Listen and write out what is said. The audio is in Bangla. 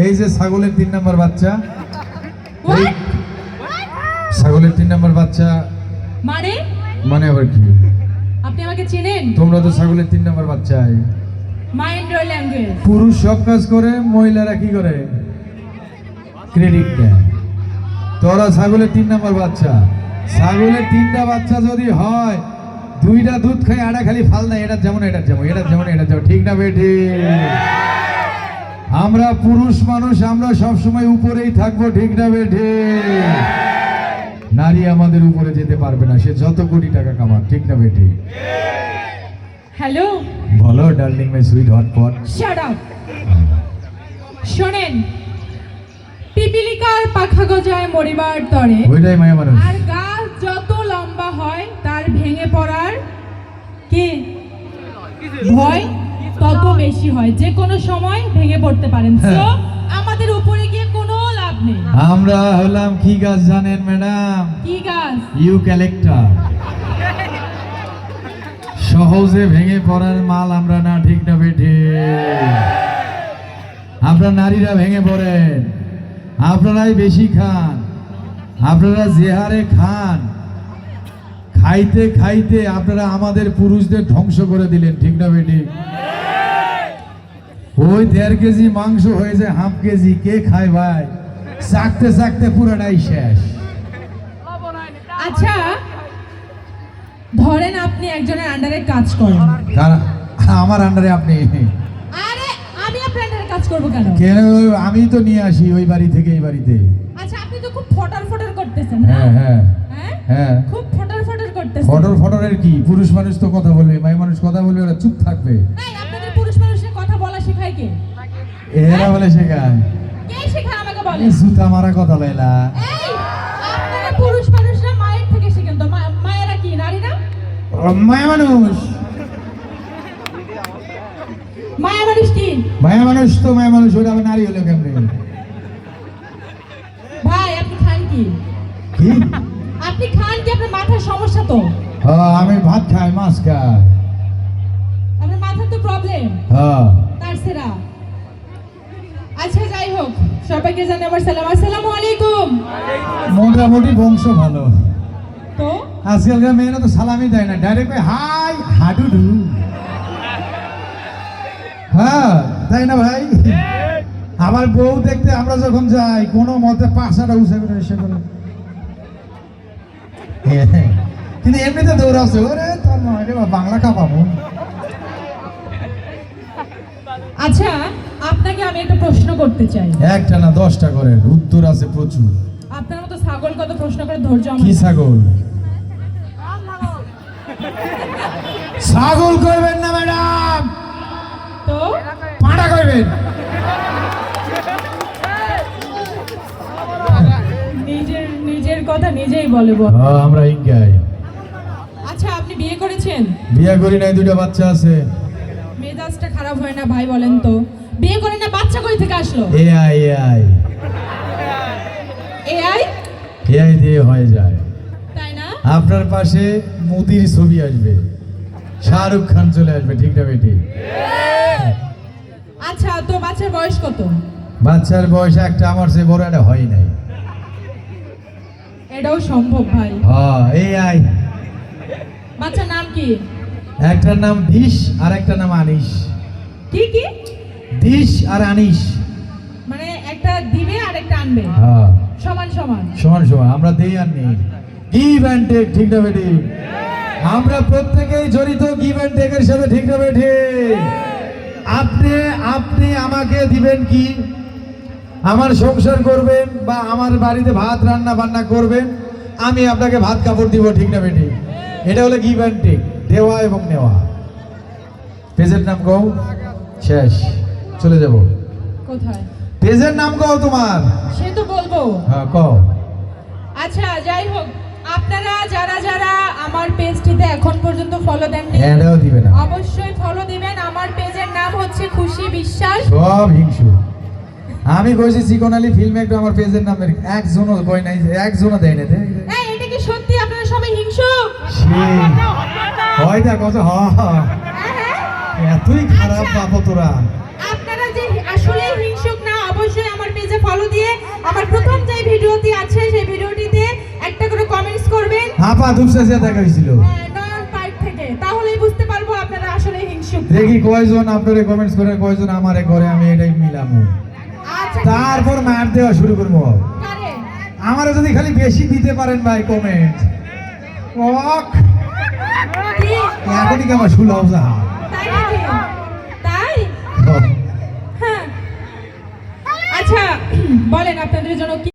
এই যে ছাগলের তিন নম্বর বাচ্চা। ছাগলের তিন নম্বর বাচ্চা। মানে? মানে আবার কি? আপনি আমাকে চেনেন? তোমরা তো ছাগলের তিন নম্বর বাচ্চা মাইন্ড ইউর ল্যাঙ্গুয়েজ পুরুষ সব কাজ করে মহিলারা কি করে? ক্রেডিট দেয়। তোরা ছাগলের তিন নম্বর বাচ্চা। ছাগলের তিনটা বাচ্চা যদি হয় দুইটা দুধ খাই আড়া খালি ফাল না এটা যেমন এটা যেমন এটা যেমন এটা যেমন ঠিক না বেঠি? আমরা পুরুষ মানুষ আমরা সব সময় উপরেই থাকব ঠিক না বেঠে নারী আমাদের উপরে যেতে পারবে না সে যত কোটি টাকা কামাক ঠিক না বেঠে হ্যালো? বলো darling my sweet hot pot shut up শোনেন পিপিলিকার পাখা গজায় মরিবার তরে ওইটাই মায়া মানুষ। আর গাছ যত লম্বা হয় তার ভেঙে পড়ার কি? ভয়? বেশি হয় যে কোনো সময় ভেঙে পড়তে পারেন। হ্যাঁ। So, আমাদের উপরে গিয়ে কোনো লাভ নেই। আমরা হলাম কি গাছ জানেন ম্যাডাম? কি গাছ? You collector. সহজে ভেঙে পড়ার মাল আমরা না ঠিক না বেঠে? আপনারা নারীরা ভেঙে পড়েন। আপনারাই বেশি খান। আপনারা যে হারে খান খাইতে খাইতে আপনারা আমাদের পুরুষদের ধ্বংস করে দিলেন ঠিক না বেটি ওই দেড় কেজি মাংস হয়ে যায় হাফ কেজি কে খায় ভাই? চাকতে চাকতে পুরোটাই শেষ। আচ্ছা ধরেন আপনি একজনের আন্ডারে কাজ করেন। আমার আন্ডারে আপনি? আরে আমি আপনার আন্ডারে কাজ করব কেন? কেন আমি তো নিয়ে আসি ওই বাড়ি থেকে এই বাড়িতে। আচ্ছা আপনি তো খুব ফটার ফটার করতেছেন হ্যাঁ হ্যাঁ হ্যাঁ? হ্যাঁ। খুব ফটার ফটার করতেছেন। ফটর ফটরের কি? পুরুষ মানুষ তো কথা বলবে মাই মানুষ কথা বলবে ওরা চুপ থাকবে। আপনাদের এরা বলে শেখায়। কে শেখায় আমাকে বলেন এই জুতা মারা কথা লইলা এই আপনারা পুরুষ মানুষরা মায়ের থেকে শিখেন তো। মা- মায়েরা কি নারী না মায়া মানুষ। মায়া মানুষ কি? মায়া মানুষ তো মায়া মানুষ ওটা আবার নারী হলো কেমনে? ভাই আপনি খান কি? কি? আপনি খান কি? আপনার মাথার সমস্যা তো। হ্যাঁ আমি ভাত খাই মাছ খাই। আপনার মাথার তো প্রবলেম হ্যাঁ আচ্ছা যাই হোক সবাইকে জানাই আমার সালাম। আসসালামু আলাইকুম। মোটামুটি বংশ ভালো। তো? আজকালকার মেয়েরা তো সালামি দেয় না। Direct hi hadudu. হ্যাঁ তাই না ভাই? আমার বউ দেখতে আমরা যখন যাই কোনো মতে পাশাটা করে এসে করে হ্যাঁ, কিন্তু এমনিতে দৌড়াচ্ছে। ওরে তোর নয় বাংলা কাঁপাবো আচ্ছা আপনাকে আমি একটা প্রশ্ন করতে চাই। একটা না দশটা করে উত্তর আছে প্রচুর। আপনার মতো ছাগল কত প্রশ্ন করে ধৈর্য আমার কি ছাগল? ছাগল কইবেন না ম্যাডাম। তো? পাটা কইবেন। নিজের নিজের কথা নিজেই বলে বল। হ্যাঁ আমরা ইঙ্গাই। আচ্ছা আপনি বিয়ে করেছেন? বিয়ে করি নাই দুটো বাচ্চা আছে। মেজাজটা খারাপ হয় না ভাই বলেন তো। বিয়ে করেন না বাচ্চা কই থেকে আসলো? এআই এআই এআই এআই দিয়ে হয়ে যায়। তাই না? আপনার পাশে মোদির ছবি আসবে। শাহরুখ খান চলে আসবে ঠিক না বেটি? আচ্ছা তো বাচ্চার বয়স কত? বাচ্চার বয়স একটা আমার সে বড় একটা হয় নাই। এটাও সম্ভব ভাই। হ্যাঁ এআই বাচ্চার নাম কি? একটার নাম দিশ আর একটা নাম আনিস কি কি? দিশ আর আনিস মানে একটা দিবে আর একটা আনবে। হ্যাঁ। সমান সমান। সমান সমান। আমরা দেই আর নেই। গিভ অ্যান্ড টেক ঠিক না বেটি? আমরা প্রত্যেকেই জড়িত গিভ অ্যান্ড টেকের সাথে ঠিক না বেটি? আপনি আপনি আমাকে দিবেন কি? আমার সংসার করবেন বা আমার বাড়িতে ভাত রান্না বান্না করবেন আমি আপনাকে ভাত কাপড় দিব ঠিক না বেটি? এটা হলো গিভ অ্যান্ড টেক দেওয়া এবং নেওয়া। পেজের নাম কও? শেষ। চলে যাব। কোথায়? পেজের নাম কও তোমার? সে তো বলব। হ্যাঁ কও। আচ্ছা যাই হোক আপনারা যারা যারা আমার পেজটিতে এখন পর্যন্ত ফলো দেননি এটাও দিবে না। অবশ্যই ফলো দিবেন। আমার পেজের নাম হচ্ছে খুশি বিশ্বাস। সব হিংসু। আমি কইছি চিকন আলী ফিল্ম একটু আমার পেজের নামের একজনও কই নাই একজনও দেয় না এটা কি সত্যি? আপনারা সবাই হিংসুক হয় হ। হ্যাঁ, হ্যাঁ। এতই খারাপ আচ্ছা। বাপ তোরা। আপনারা যে আসলে হিংসুক না অবশ্যই ভিডিওটি আছে সেই ভিডিওটিতে একটা করে কমেন্টস করবেন। দেখা হয়েছিল। হ্যাঁ, নয়ন পাইপ থেকে। তাহলেই বুঝতে পারব আপনারা আসলে হিংসুক দেখি কয়জন আপনারা কমেন্টস করে কয়জন আমারে করে আমি এটাই মিলামু। আচ্ছা তারপর মার দেওয়া শুরু করব। কারে? আমারে যদি খালি বেশি দিতে পারেন ভাই কমেন্ট ওক? এখনই কি আমার শুলাও তাই? হ্যাঁ। আচ্ছা বলেন আপনাদের জন্য